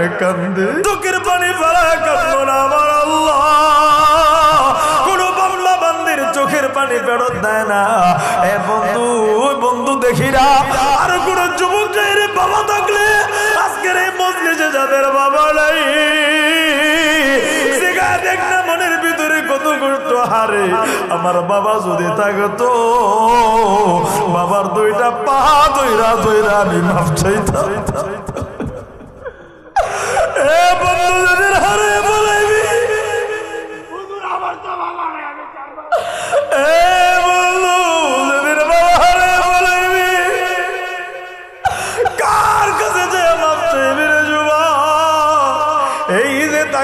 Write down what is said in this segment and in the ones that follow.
কেমনে কান্দে। চোখের পানি ফেলা কান্দো না আমার আল্লাহ। কোন বাংলা বান্দির চোখের পানি ফেরত দেয় না। এ বন্ধু বন্ধু দেখি না। আর কোন যুবক চাই রে বাবা থাকলে আজকের এই মজলিসে যাদের বাবা নাই দেখ না মনের ভিতরে কত কষ্ট হারে আমার বাবা যদি থাকতো, বাবার দুইটা পা দইরা দইরা আমি মাফ চাইতাম।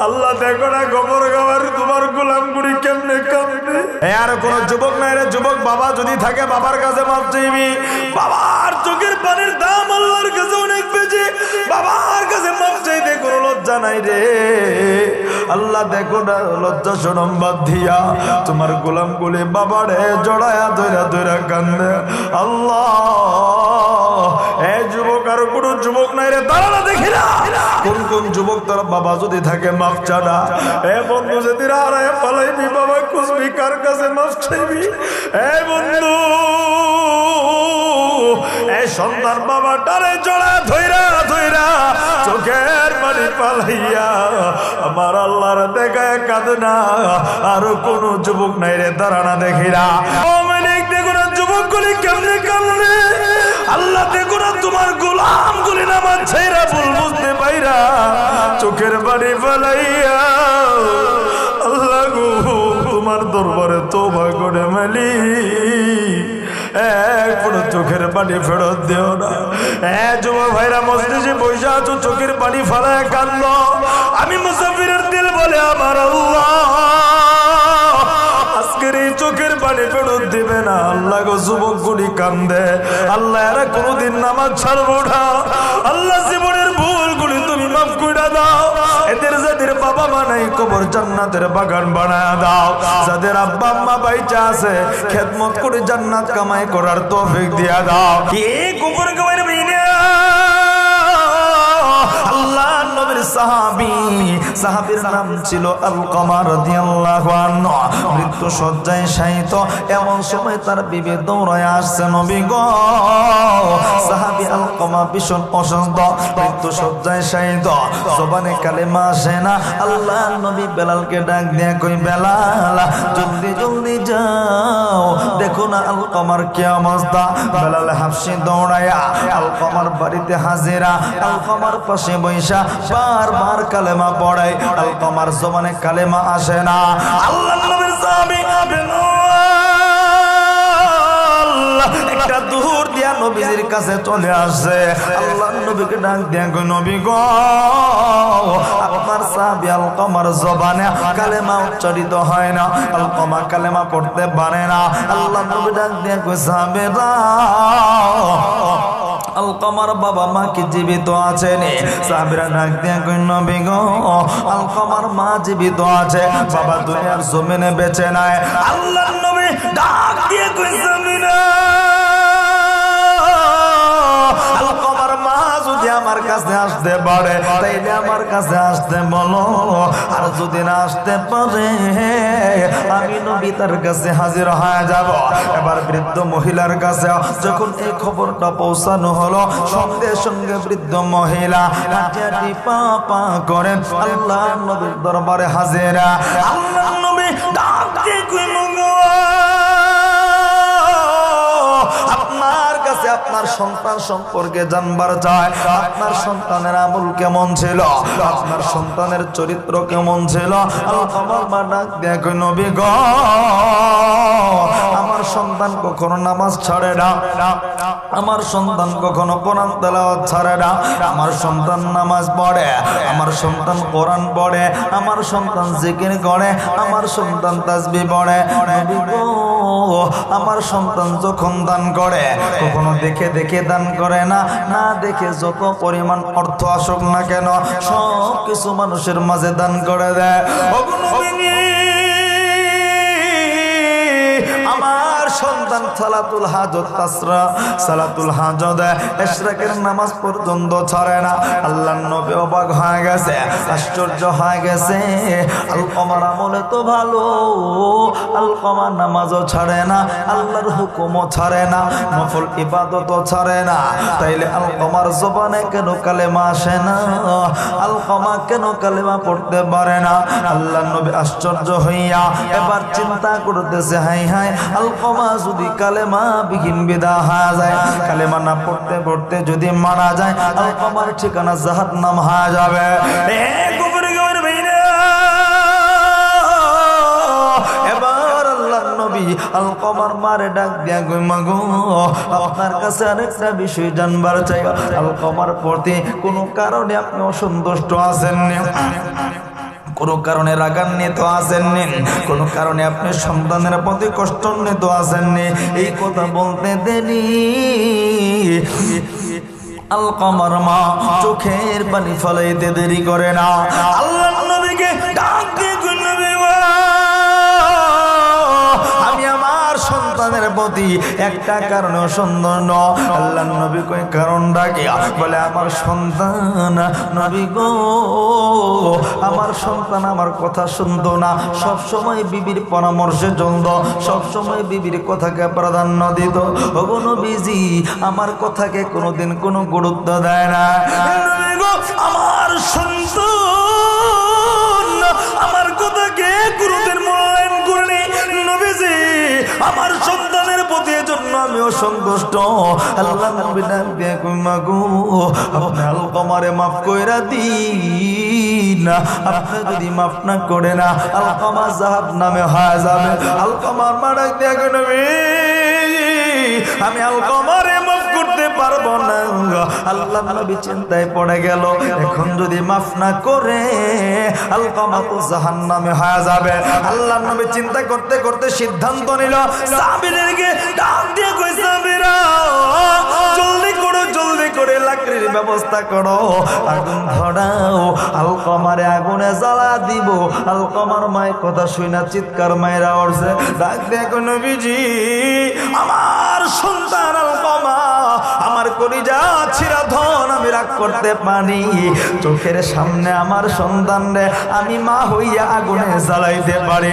আল্লাহ দেখো না গোবর গাবার তোমার গোলাম গুড়ি কেমনে কান্দে আর কোন যুবক নাই রে, যুবক বাবা যদি থাকে বাবার কাছে মাপ চাইবি। বাবার চোখের পানির দাম আল্লাহর কাছে অনেক বেশি। বাবার কাছে মাপ চাইতে কোনো লজ্জা নাই রে। আল্লাহ দেখো না, লজ্জা সরম বাদ দিয়া তোমার গোলাম গুলি বাবারে জড়ায়া ধইরা ধইরা কান্দে। আল্লাহ, এ যুবক আর কোন যুবক নাই রে দাঁড়ানা দেখি না। কোন কোন যুবক তোর বাবা যদি থাকে মাফ চানা এ বন্ধু যদি হারায় পালাইবি বাবা খুঁজবি কার কাছে মাফ চাইবি। এ বন্ধু, এ সন্তান বাবা টারে জড়া ধইরা ধইরা চোখের পালাইয়া আমার আল্লাহর দেখায় না আর কোন যুবক নাই রে, দাঁড়ানা দেখি না অনেক দেখো না যুবক কেমনে কামড়ে আল্লাহ তোমার গোলাম বুঝতে পাইরা চোখের বাড়ি গো তোমার দরবারে তোবা করে মেলি। চোখের পানি ফেরত দেও না। এ যুব ভাইরা, মসজিদে বসে আছো, চোখের পানি ফেলায় কান্দ। আমি মুসাফিরের দিল বলে, আমার আজকের এই চোখের পানি ফেরত দিবে না। আল্লাহ গো যুবক গুলি কান্দে। আল্লাহ এরা কোনোদিন নামাজ ছাড়বো না। আল্লাহ জীবনের ভুল যাদের বাবা মা নাই, কবর জান্নাতের বাগান বানায় দাও। যাদের আব্বা আম্মা বাইচা আছে, খেদমত করে জান্নাত কামাই করার তৌফিক দিয়া দাও। কে কবর কামাই মিনা নবীর সাহাবী। আল্লাহ নবী বেলালকে ডাক দিয়া কই, বেলাল, জলদি জলদি যাও। দেখো না আলকামার কি অবস্থা? বেলাল হাফসি দৌড়ায়া। আলকামার বাড়িতে হাজিরা। আলকামার পাশে বৈশা বারবার কালেমা পড়ায়? আলকামার জমানে কালেমা আসে না। আল্লাহ নবীর সাহাবী একটা দূর দিয়া নবীজির কাছে চলে আসে আল্লাহ নবীকে ডাক দিয়া কই নবী গো, আপনার সাহাবী আলকামার জবানে কালেমা উচ্চারিত হয় না। আলকামা কালেমা পড়তে পারে না। আল্লাহ নবী ডাক দিয়া সাহাবীরা আলকামার বাবা মা কি জীবিত আছেন? সাহাবীরা ডাক দিয়া কই নবী গো আলকামার মা জীবিত আছে। বাবা দুনিয়ার জমিনে বেঁচে নাই। আল্লাহ নবী ডাক দিয়ে কই জমিনা আমার কাছে আসতে পারে, তাইলে আমার কাছে আসতে বলো। আর যদি না আসতে পারে, আমি নবী তার কাছে হাজির হয়ে যাব। এবার বৃদ্ধ মহিলার কাছে যখন এই খবরটা পৌঁছানো হলো, সঙ্গে সঙ্গে বৃদ্ধ মহিলা হাঁটি পা পা করে আল্লাহ নবীর দরবারে হাজিরা। আল্লাহ নবী ডাক দিয়ে আপনার সন্তান সম্পর্কে জানবার চায় আপনার সন্তানের আমল কেমন ছিল আপনার সন্তানের চরিত্র কেমন ছিল? আমার মা ডাক দেখো নবী গ আমার সন্তান কখনো নামাজ ছাড়ে না আমার সন্তান কখনো কোরআন তেলাওয়াত ছাড়ে না আমার সন্তান নামাজ পড়ে আমার সন্তান কোরআন পড়ে আমার সন্তান জিকির করে আমার সন্তান তাসবি পড়ে। নবী গো, আমার সন্তান যখন দান করে, কখনো দেখে দেখে দান করে না না দেখে যত পরিমাণ অর্থ আসুক না কেন সব কিছু মানুষের মাঝে দান করে দেয়। সন্তান সালাতুল হাজত তাসরা, সালাতুল হাজত ইশরাকের নামাজ পর্যন্ত ছাড়ে না। আল্লাহ নবী অবাক হয়ে গেছে, আশ্চর্য হয়ে গেছে। আল কমার আমলে তো ভালো আল কমার নামাজও ছাড়ে না, আল্লাহর হুকুমও ছাড়ে না, নফল ইবাদতও ছাড়ে না। তাইলে আল কমার জবানে কেন কালেমা আসে না? আল কমা কেন কালেমা পড়তে পারে না? আল্লাহ নবী আশ্চর্য হইয়া এবার চিন্তা করতেছে, হাই হাই, আলকমা যদি কালেমা বিহীন বিদা হয়ে যায়, কালেমা না পড়তে পড়তে যদি মারা যায় আলকমার ঠিকানা জাহাত নাম হয়ে যাবে। আলকমার মারে ডাক দিয়া গই মাগো, আপনার কাছে আরেকটা বিষয় জানবার চাই। আলকমার প্রতি কোনো কারণে আপনি অসন্তুষ্ট আছেন কোনো কারণে রাগান্বিত আসেননি কোনো কারণে আপনি সন্তানের প্রতি কষ্টান্বিত আসেননি এই কথা বলতে দেনি আলকামার মা চোখের পানি ফলাইতে দেরি করে না। আল্লাহ ডাক সন্তানের প্রতি একটা কারণে সুন্দর ন। আল্লাহ নবী কই কারণ ডাকে। বলে, আমার সন্তান, নবী গো, আমার সন্তান আমার কথা শুনতো না। সব সময় বিবির পরামর্শে চলত সব সময় বিবির কথাকে প্রাধান্য দিত। ওগো নবীজি, আমার কথাকে কোনোদিন কোনো গুরুত্ব দেয় না। আমার সন্তান আমার সন্তানের প্রতি জন্য আমি অসন্তুষ্ট আল্লাহ নবী মাগো আপনি মাফ কইরা দিন। আপনি যদি মাফ না করে না আলকমা জাহাব নামে হয়ে যাবে। আলকমার মা ডাক দিয়ে নবী, আমি আলকমারে পারব না আল্লাহ নবী চিন্তায় পড়ে গেল। এখন যদি মাফ না করে আলকামা তো জাহান নামে হয়ে যাবে। আল্লাহ নবী চিন্তা করতে করতে সিদ্ধান্ত নিল সাবিরকে ডাক দিয়ে কই সাবিরা, জলদি করো, জলদি করে লাকড়ির ব্যবস্থা করো। আগুন ধরাও, আলকমারে আগুনে জ্বালা দিব। আলকমার মায়ের কথা শুই না চিৎকার মায়েরা উঠছে। ডাক দিয়ে কই নবীজি, আমার সন্তান আলকমা আমার কলিজা ছিড়া ধন আমি রাগ করতে পারি। চোখের সামনে আমার সন্তান রে, আমি মা হইয়া আগুনে জ্বালাইতে পারি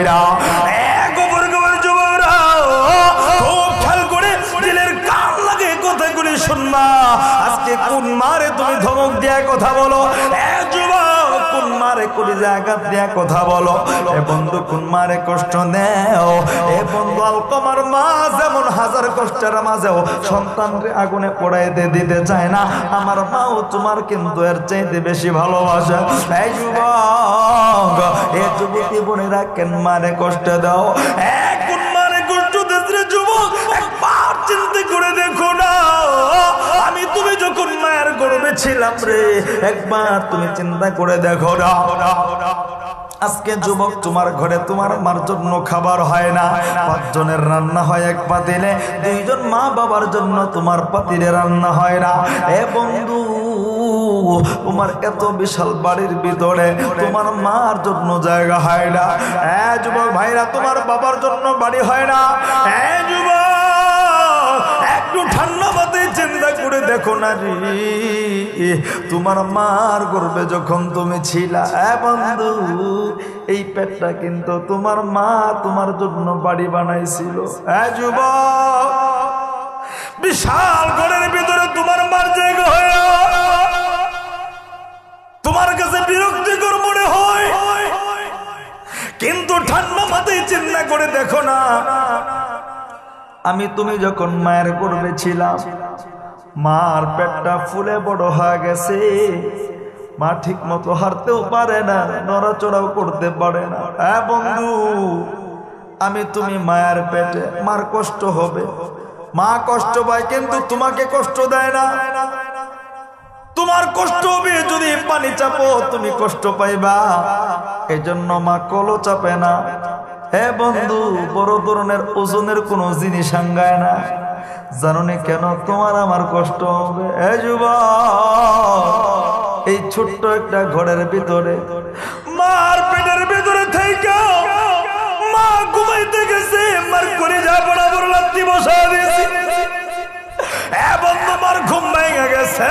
আজকে কোন মারে তুমি ধমক দিয়া কথা বলো? এ যুবক কোন মারে কলিজা আঘাত দিয়া কথা বলো? এ বন্ধু কোন মারে কষ্ট দেও এ বন্ধু আলকমার মা যেমন হাজার কষ্টের মাঝেও সন্তানকে আগুনে পড়াইতে দিতে চায় না, আমার মাও তোমার কিন্তু এর চাইতে বেশি ভালোবাসে। এই যুবক, এ যুবতী বোনেরা কেন মারে কষ্ট দাও? এ গর্বে ছিলাম রে। একবার তুমি চিন্তা করে দেখো আজকে যুবক তোমার ঘরে তোমার মার জন্য খাবার হয় না। পাঁচজনের রান্না হয় এক পাতিলে, দুইজন মা বাবার জন্য তোমার পাতিলে রান্না হয় না। এ বন্ধু, তোমার এত বিশাল বাড়ির ভিতরে তোমার মার জন্য জায়গা হয় না। এ যুবক ভাইরা, তোমার বাবার জন্য বাড়ি হয় না। এ যুবক, একটু ঠান্ডা করে দেখো না রে তোমার মার গর্বে যখন তুমি ছিলা বন্ধু, এই পেটটা কিন্তু তোমার মা তোমার জন্য বাড়ি বানাইছিল। এ যুবক, বিশাল ঘরের ভিতরে তোমার মার জায়গা হয়ে তোমার কাছে বিরক্তিকর মনে হয়। কিন্তু ঠান্ডা মাথায় চিন্তা করে দেখো না, আমি তুমি যখন মায়ের গর্বে ছিলাম মার পেটটা ফুলে বড় হয়ে গেছে। মা ঠিক মতো হারতেও পারে না, নড়াচড়াও করতে পারে না। হ্যাঁ বন্ধু, আমি তুমি মায়ের পেটে মার কষ্ট হবে। মা কষ্ট পায় কিন্তু তোমাকে কষ্ট দেয় না। তোমার কষ্ট হবে যদি পানি চাপো, তুমি কষ্ট পাইবা। এজন্য মা কলো চাপে না। হে বন্ধু, বড় ধরনের ওজনের কোনো জিনিস হাঙ্গায় না। জাননি কেন তোমার আমার কষ্ট হবে? এ যুবক, এই ছোট্ট একটা ঘরের ভিতরে, মার পেটের ভিতরে থেকে মা ঘুমাইতে গেছে, মার করে যা বরাবর লাত্তি বসা দিয়েছি এবং তোমার ঘুম ভেঙে গেছে।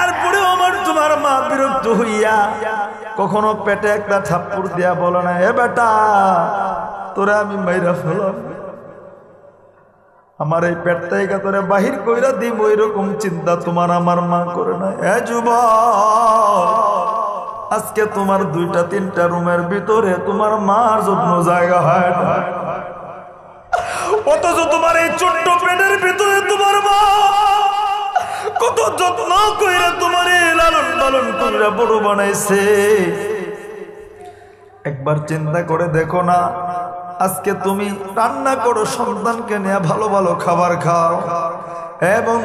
এরপরে আমার তোমার মা বিরক্ত হইয়া কখনো পেটে একটা থাপ্পড় দিয়া বলো না এ বেটা, তোরা আমি মাইরা ফেলাম। আমার এই পেট থেকে তোরে বাহির কইরা দিব এরকম চিন্তা তোমার আমার মা করে না। এ যুব আজকে তোমার দুইটা, তিনটা রুমের ভিতরে তোমার মার যত্ন জায়গা হয় না। অথচ তোমার এই ছোট্ট পেটের ভিতরে তোমার মা, কত যত্ন কইরা তোমার এই লালন পালন কইরা বড় বানাইছে। একবার চিন্তা করে দেখো না আজকে তুমি রান্না করো, সন্তানকে নিয়ে ভালো ভালো খাবার খাও। এবং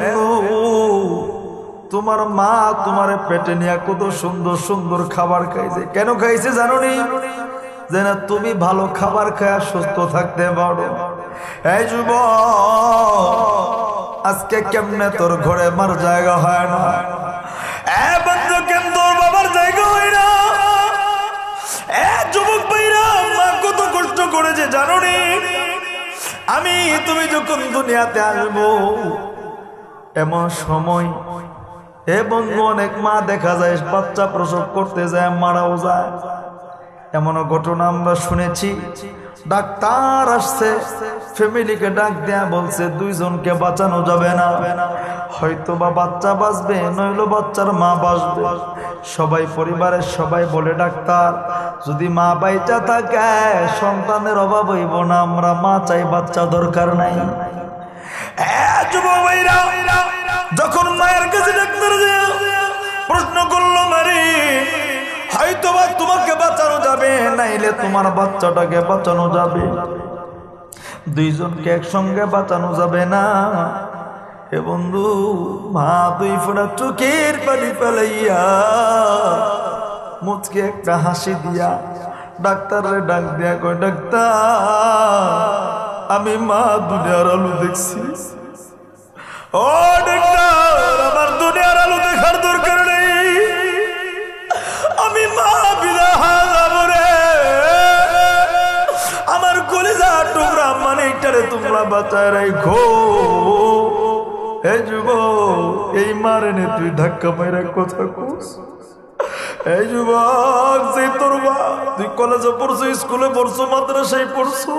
তোমার মা তোমার পেটে নিয়ে কত সুন্দর সুন্দর খাবার খাইছে। কেন খাইছে জানো নি যে না তুমি ভালো খাবার খায় সুস্থ থাকতে পারো। এই যুব, আজকে কেমনে তোর ঘরে মার জায়গা হয় না? করেছে জানো নি আমি তুমি যখন দুনিয়াতে আসব, এমন সময় এ বন্ধু অনেক মা দেখা যায়, বাচ্চা প্রসব করতে যায়, মারাও যায়। এমন ঘটনা আমরা শুনেছি। ডাক্তার আসছে, ফ্যামিলিকে ডাক দেয়া বলছে, দুইজনকে বাঁচানো যাবে না। হয়তো বা বাচ্চা বাঁচবে, নইলো বাচ্চার মা বাঁচবে। সবাই পরিবারের সবাই বলে ডাক্তার, যদি মা বাইচা থাকে, সন্তানের অভাব হইব না, আমরা মা চাই, বাচ্চা দরকার নাই। যখন মায়ের কাছে ডাক্তার প্রশ্ন করল, মারি হয়তো বা তোমাকে বাঁচানো যাবে, নাইলে তোমার বাচ্চাটাকে বাঁচানো যাবে। দুইজনকে একসঙ্গে বাঁচানো যাবে না। এ বন্ধু, মা, দুই ফোড়া চোখের পানি ফেলাইয়া মুচকে একটা হাসি দিয়া ডাক্তারে ডাক দিয়া কয়, ডাক্তার, আমি মা দুনিয়ার আলু দেখছি। ও ডাক্তার, আমার দুনিয়ার আলু দেখার দরকার নেই। আমি মা যাব রে। আমার কলিজা টুকরা মানে এটারে তোমরা বাঁচায় রাখো তুই ধাক্কা মাইরা কথা কোস। এই যুবক, যে তোর বা তুই কলেজে পড়ছো স্কুলে পড়ছো, মাদ্রাসায় পড়ছো,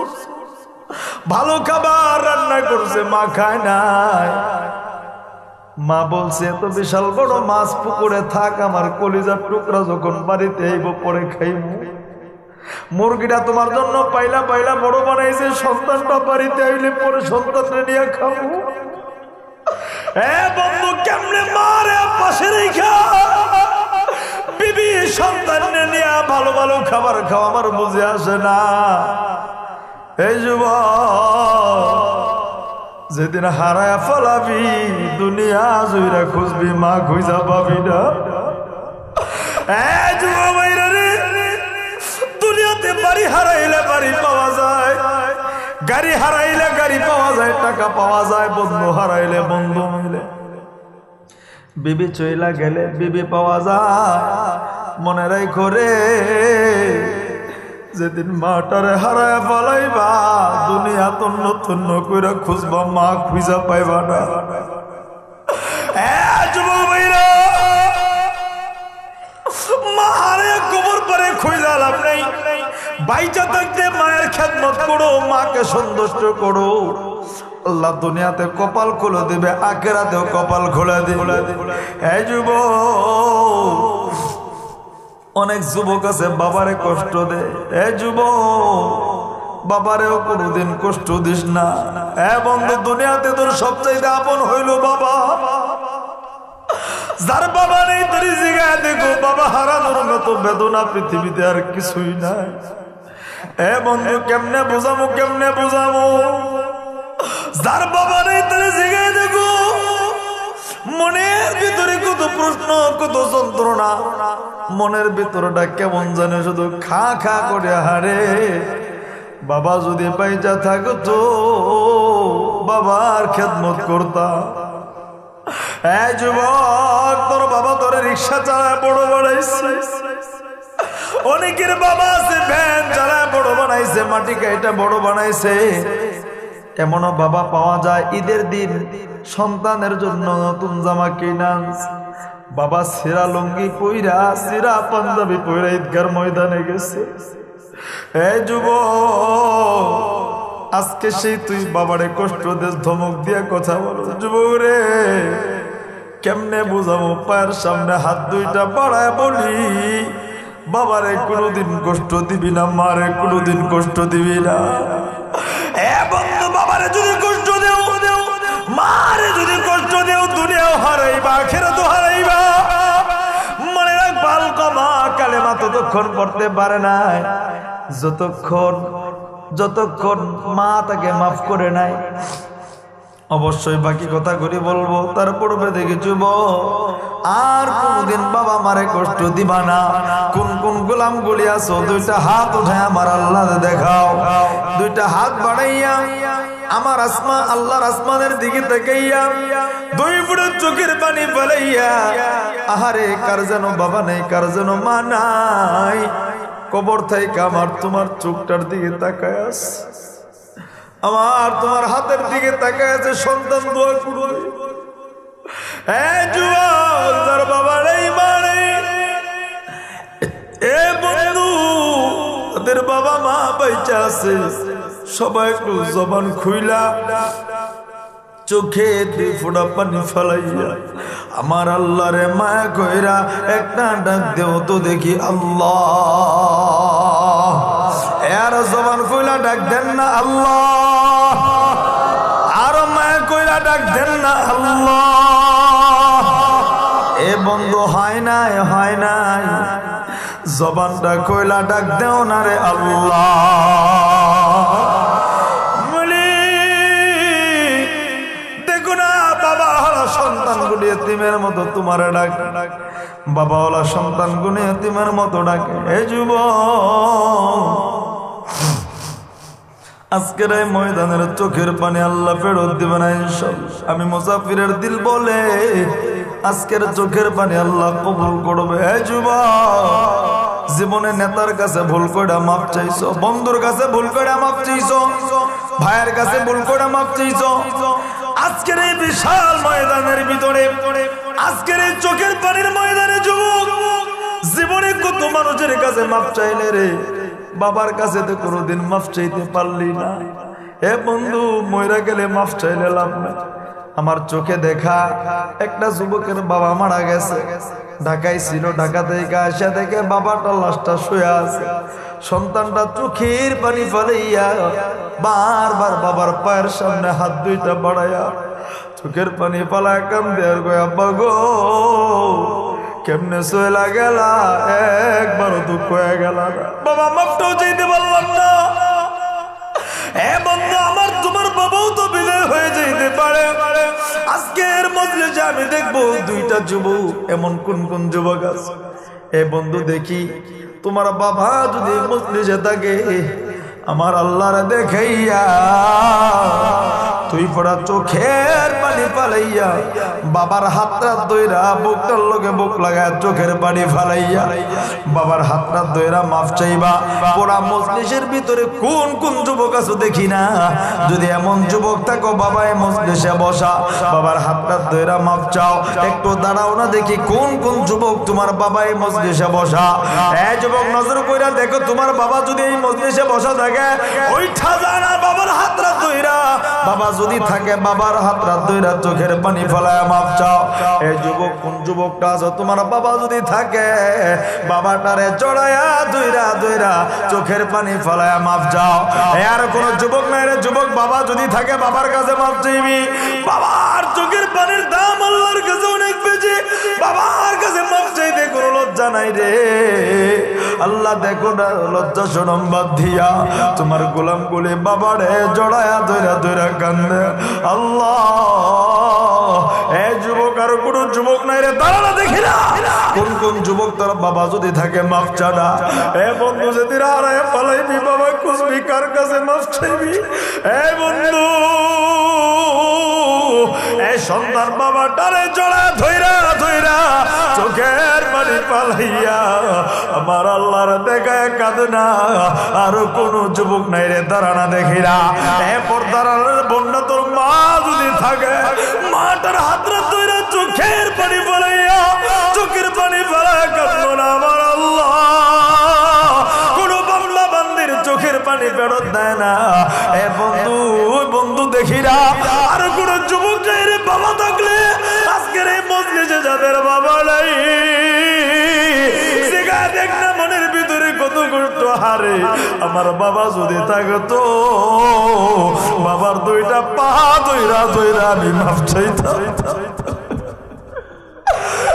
ভালো খাবার রান্না করছে, মা খায় নাই। মা বলছে, এত বিশাল বড় মাছ পুকুরে থাক, আমার কলিজার টুকরা যখন বাড়িতে আইব, পরে খাইব মুরগিটা তোমার জন্য পাইলা পাইলা বড় বানাইছে, সন্তানটা বাড়িতে আইলে পরে সন্তানটা নিয়ে খাব বন্ধু কেমনে মারে পাশে বিবি সন্তান নিয়ে ভালো ভালো খাবার খাওয়া আমার বুঝে আসে না। এই যুবক, যেদিন হারায় ফলাবি, দুনিয়া জুইরা খুঁজবি, মা খুঁজা পাবি না। দুনিয়াতে বাড়ি হারাইলে বাড়ি যায় গাড়ি হারাইলে গাড়ি পাওয়া যায় টাকা পাওয়া যায় বন্ধু হারাইলে বন্ধু। মিলে বিবি চইলা গেলে বিবি পাওয়া যায় মনে রাই করে যেদিন মাটারে হারায় ফলাইবা দুনিয়া তন্ন তন্ন কইরা খুঁজবা মা খুঁজা পাইবা না। এ যুবক ভাইরা, বাইচা থাকতে মায়ের খেদমত করো, মাকে সন্তুষ্ট করো। আল্লাহ দুনিয়াতে কপাল খুলে দিবে, আখেরাতেও কপাল খুলে দিবে। যুবক, অনেক যুবক আছে, বাবারে কষ্ট দে। এ যুবক, বাবারেও কোনোদিন কষ্ট দিস না। হ্যাঁ বন্ধু, দুনিয়াতে তোর সবচাইতে আপন হইল বাবা। যার বাবা নেই তোর জিগায় দেখো, বাবা হারানোর মতো বেদনা পৃথিবীতে আর কিছুই নাই। এ বন্ধু কেমনে বোঝামো কেমনে বোঝামো যার বাবা নেই তোর জিগায় দেখো। মনের ভিতরে কত প্রশ্ন, কত যন্ত্রণা। মনের ভিতরটা কেমন জানে শুধু খা খা করে হারে। বাবা যদি পাইজা থাকতো, বাবার খেদমত করতাম এই যুবক, তোর বাবা তোর রিক্সা চালায় বড় বানাইছে অনেকের বাবা আছে, ভ্যান যারা বড় বানাইছে, মাটি কাইটা বড় বানাইছে। এমনও বাবা পাওয়া যায় ঈদের দিন, সন্তানের জন্য নতুন জামা কিনা। বাবা সিরা লুঙ্গি পইরা, সিরা পাঞ্জাবি পইরা ঈদগার ময়দানে গেছে। এই যুব আজকে সেই তুই বাবারে কষ্ট দেশ ধমক দিয়া কথা বলো। যুবক রে কেমনে বুঝাবো, পায়ের সামনে হাত দুইটা বাড়ায় বলি। বাবারে কোনোদিন কষ্ট দিবি না, মারে কোনোদিন কষ্ট দিবি না। এ বাবারে যদি কষ্ট দেও দেও যদি কষ্ট দেও হারাইবা তো হারাইবা। মনে পড়তে পারে না যতক্ষণ যতক্ষণ মা তাকে মাফ করে নাই অবশ্যই বাকি কথা করি বলব তার পূর্বে চুব আর কোনদিন বাবা মারে কষ্ট দিবা না। কোন কোন গোলাম গুলি আছো, দুইটা হাত উঠে আমার আল্লাহ দেখাও। দুইটা হাত বাড়াইয়া আমার আসমা, আল্লাহর আসমানের দিকে তাকাইয়া দুই ফুটের চোখের পানি ফেলাইয়া, আহারে, কার যেন বাবা নেই, কার যেন মা নাই। কবর থেকে আমার তোমার চোখটার দিকে তাকায় আস। আমার তোমার হাতের দিকে তাকায় আছে সন্তান দোয়া করবে হ্যাঁ এ বাবা মা বাইচা আছে। সবাই একটু জবান খুইলা। চোখে দুই ফোঁটা পানি ফেলাইয়া আমার আল্লাহ রে মায়া কইরা একটা ডাক দেও তো দেখি আল্লাহ। এর জবান কইলা ডাক দেন না আল্লাহ। আর মায়া কইরা ডাক দেন না আল্লাহ। এ বন্ধু, হয় নাই হয় নাই। জবানটা কইলা ডাক দেও না রে আল্লাহ। এতিমের মতো তোমার ডাক বাবা হলো সন্তান গুলি এতিমের মতো ডাকে, এ যুব আজকের এই ময়দানের চোখের পানি আল্লাহ ফেরত দিবে না ইনশাল্লাহ। আমি মুসাফিরের দিল বলে, আজকের চোখের পানি আল্লাহ কবুল করবে হে যুবা জীবনে নেতার কাছে ভুল করে মাপ চাইছো, বন্ধুর কাছে ভুল করে মাপ চাইছো, ভাইয়ের কাছে ভুল করে মাপ চাইছো আজকের এই বিশাল ময়দানের ভিতরে, আজকের এই চোখের পানির ময়দানে যুবক, জীবনে কত মানুষের কাছে মাপ চাইলে রে? বাবার কাছে তো কোনোদিন মাফ চাইতে পারলি না। এ বন্ধু ময়রা গেলে মাফ চাইলে লাভ নাই। আমার চোখে দেখা, একটা যুবকের বাবা মারা গেছে। ঢাকায় ছিল, ঢাকা থেকে আসা দেখে বাবাটা লাশটা শুয়ে আছে। সন্তানটা চোখের পানি ফেলাইয়া বারবার বাবার পায়ের সামনে হাত দুইটা বাড়াইয়া চোখের পানি পালায় কান দেয়ার গো আব্বা গো, কেমনে সইলা গেলা? একবারও দুঃখ হয়ে গেল বাবা মাপটাও চাইতে পারলাম না। বন্ধু, আমার তোমার বাবাও তো হয়ে পারে। আজকের আমি দেখব দুইটা যুবক, এমন কোন কোন যুবক আছে? এ বন্ধু, দেখি। তোমার বাবা যদি মজলিসে থাকে আমার আল্লাহর দেখাইয়া তুই পড়া চোখের পানি পালাইয়া বাবার হাতটা দইরা বুকটার লগে বুক লাগায় চোখের পানি ফালাইয়া, বাবার হাতটা দইরা মাফ চাইবা। পোড়া মজলিসের ভিতরে কোন কোন যুবক আছো দেখি না? যদি এমন যুবক থাকো, বাবা এই মজলিসে বসা, বাবার হাতটা দইরা মাফ চাও। একটু দাঁড়াও না দেখি কোন কোন যুবক তোমার বাবা এই মজলিসে বসা। এই যুবক, নজর কইরা দেখো, তোমার বাবা যদি এই মজলিসে বসা থাকে ওইটা জানা বাবার হাতটা দইরা। বাবা যদি থাকে, বাবার হাতটা দইরা ধইরা চোখের পানি ফেলায় মাপ চাও। এই যুবক, কোন যুবকটা আছো? তোমার বাবা যদি থাকে, বাবাটারে চড়াইয়া দুইরা দুইরা চোখের পানি ফেলায় মাপ যাও আর কোন যুবক নাই রে। যুবক বাবা যদি থাকে, বাবার কাছে মাপ চাইবি। বাবার চোখের পানির দাম আল্লাহর কাছে অনেক বেশি। বাবার কাছে মাপ চাইতে কোনো লজ্জা নাই রে। আল্লাহ দেখো না, লজ্জা সরম বাদ দিয়া তোমার গোলাম গুলি বাবারে জড়ায়া ধরা ধরা কান্দে। আল্লাহ, এ যুবক কোন যুবক নাই রে দেখি না। কোন কোন যুবক তার বাবা যদি থাকে, মাফ চাডা এ বন্ধু, যদি হারায় পালাইবি, বাবা খুঁজবি, কার কাছে মাফ চাইবি? এ বন্ধু জড়া ধইরা ধইরা চোখের পানি পালাইয়া আমার আল্লাহর দেখায় না আর কোন যুবক নাই রে দাঁড়ানা দেখি না। এ পর্দার বন্যা তোর মা যদি থাকে, মাটার হাতরা ধইরা চোখের পানি পালাইয়া চোখের পানি পালাইয়া কাঁদবো না আমার আল্লাহ। কোন বাংলা বান্দির চোখের পানি ফেরত দেয় না। এ বন্ধু বন্ধু দেখি না। আর কোন যুবক রে বাবা থাকলে আজকের এই মজলিসে যাদের বাবা নাই দেখ না মনের ভিতরে কত কষ্ট হারে। আমার বাবা যদি থাকতো, বাবার দুইটা পা দইরা দইরা আমি মাফ চাইতাম।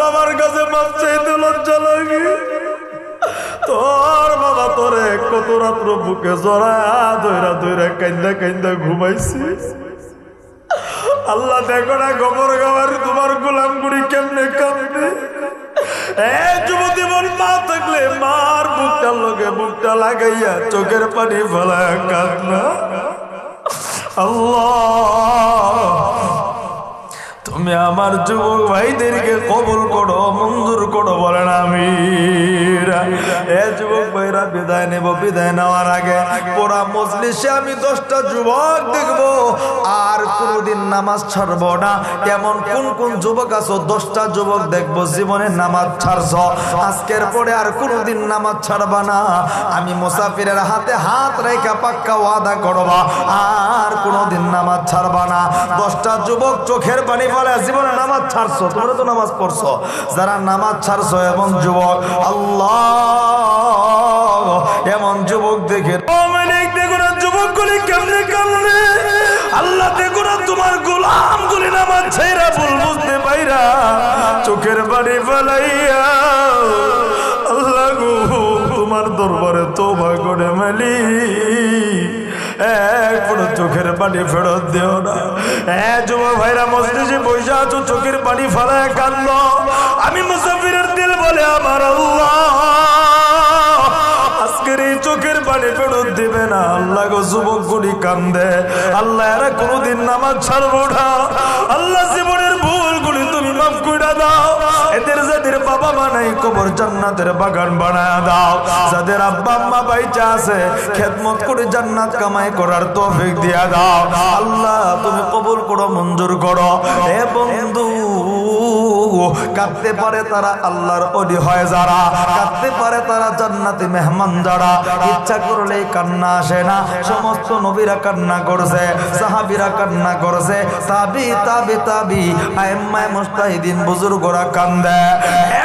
বাবার কাছে মাপ চাইতে লজ্জা লাগে? তোর বাবা তোরে কত রাত্র বুকে জড়া দইরা দইরা কান্দা কান্দা ঘুমাইছি। আল্লাহ দেখো না গোবর গাওয়ার তোমার গোলাম গুড়ি কেমনে কান্দে এ যুবতী মন মা থাকলে মার বুকটার লোকে বুকটা লাগাইয়া চোখের পানি ফেলায় কান্না আল্লাহ তুমি আমার যুবক ভাইদেরকে কবুল করো, মঞ্জুর করো, বলেন আমি এ যুবক ভাইরা, বিদায় নেব, বিদায় নেওয়ার আগে পুরা মজলিসে আমি দশটা যুবক দেখব, আর কোনোদিন নামাজ ছাড়বো না। এমন কোন কোন যুবক আছো? দশটা যুবক দেখব, জীবনে নামাজ ছাড়ছ। আজকের পরে আর কোনোদিন নামাজ ছাড়বা না। আমি মুসাফিরের হাতে হাত রেখা পাক্কা ওয়াদা করবা, আর কোনোদিন নামাজ ছাড়বা না। দশটা যুবক চোখের পানি জীবনে নামাজ ছাড়ছো, তোমরা তো নামাজ পড়ছো। যারা নামাজ ছাড়ছো, এমন যুবক, আল্লাহ, এমন যুবক দেখে কেমনে আল্লাহ তোমার গোলাম গুলি নামাজ চোখের বাড়ি ফেলাইয়া আল্লাহ গো, তোমার দরবারে তোবা করে মেলি। চোখের পানি ফেরত দিও না। হ্যাঁ যুব ভাইরা, মসজিদে আছো, চোখের পানি আমি মুসাফিরের দিল বলে, আমার আজকের এই চোখের পানি ফেরত দিবে না। আল্লাহ গো, যুবক গুলি কান্দে। আল্লাহ এরা কোনোদিন নামাজ ছাড়বো না। আল্লাহ মাফ করে দাও। এদের যাদের বাবা মা নাই, কবর জান্নাতের বাগান বানায় দাও। যাদের আব্বা আম্মা বাইচা আছে, খেদমত করে জান্নাত কামাই করার তৌফিক দিয়া দাও। আল্লাহ, তুমি কবুল করো, মঞ্জুর করো। এ বন্ধু কাঁদতে পারে তারা আল্লাহর অলি হয় যারা। কাঁদতে পারে তারা জান্নাতি মেহমান যারা। ইচ্ছা করলে কান্না আসে না। সমস্ত নবীরা কান্না করছে, সাহাবিরা কান্না করছে। তাবি তাবি তাবি। আইম্মায় মুস্তাহিদিন বুজুর্গরা কান্দে। এ